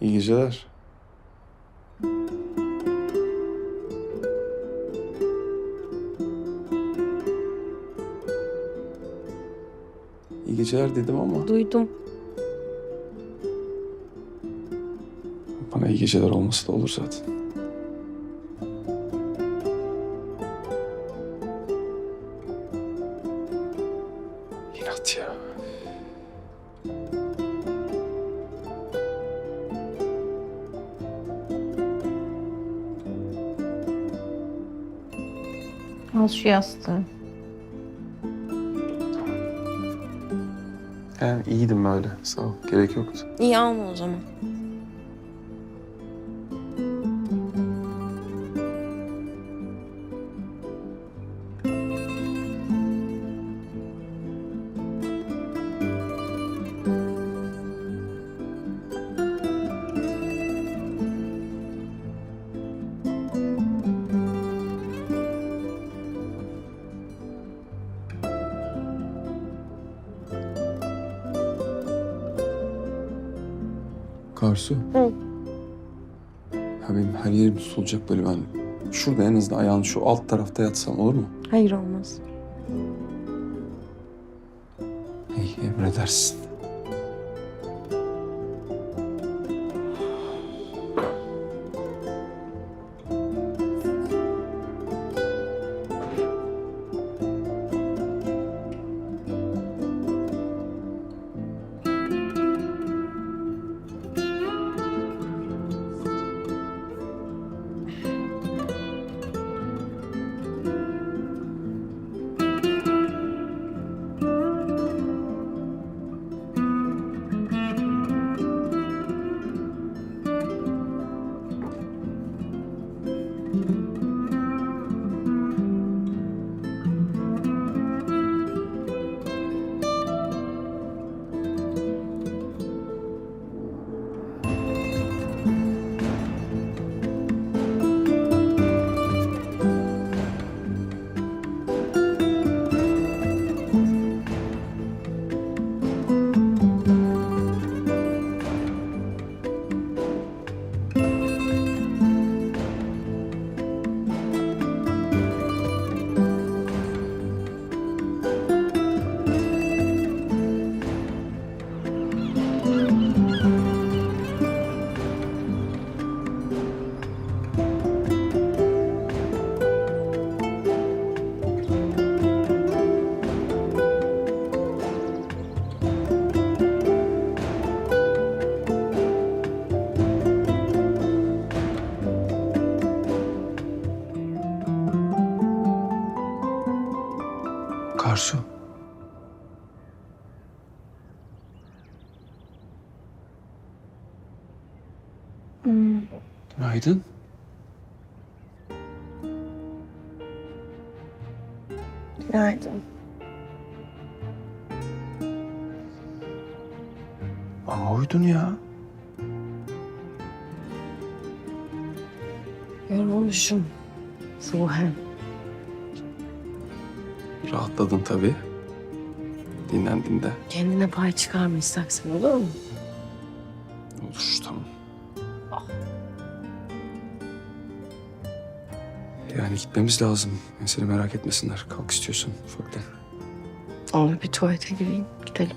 İyi geceler. İyi geceler dedim ama Duydum. bana iyi geceler olması da olur zaten. İnat ya. Al şu yastığı. Yani iyiydim böyle. Sağ ol. Gerek yoktu. İyi alma o zaman. Karsu. Hı. Ya benim her yerim tutulacak böyle ben. Şurada en azından ayağın şu alt tarafta yatsam olur mu? Hayır olmaz. İyi emredersin. Günaydın. Günaydın. Ama uyudun ya. Yorulmuşum. Ruhen. Rahatladın tabii. Dinlendin de. Kendine pay çıkarma istersen olur mu? Olur tamam. Yani gitmemiz lazım. Yani seni merak etmesinler. Kalk istiyorsan ufaktan. Olur bir tuvalete gireyim. Gidelim.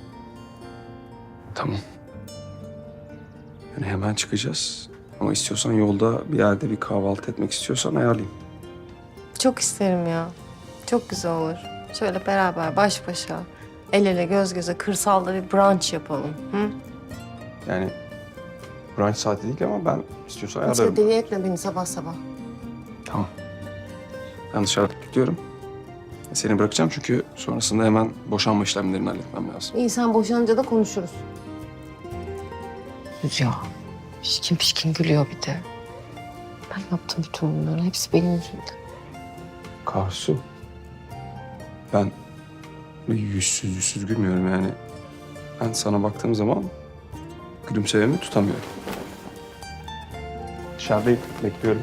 Tamam. Yani hemen çıkacağız. Ama istiyorsan yolda bir yerde bir kahvaltı etmek istiyorsan ayarlayayım. Çok isterim ya. Çok güzel olur. Şöyle beraber baş başa, el ele göz göze kırsalda bir brunch yapalım. Hı? Yani brunch saati değil ama ben istiyorsan Hiç ayarlarım. de deli etme beni sabah sabah. Tamam. Ben dışarıda bekliyorum. Seni bırakacağım çünkü sonrasında hemen boşanma işlemlerini halletmem lazım. İyi sen boşanınca da konuşuruz. Ya pişkin pişkin gülüyor bir de. Ben yaptım bütün bunları. Hepsi benim yüzümden. Karsu. Ben yüzsüz yüzsüz gülmüyorum yani. Ben sana baktığım zaman gülümsememi tutamıyorum. Dışarıdayım, bekliyorum.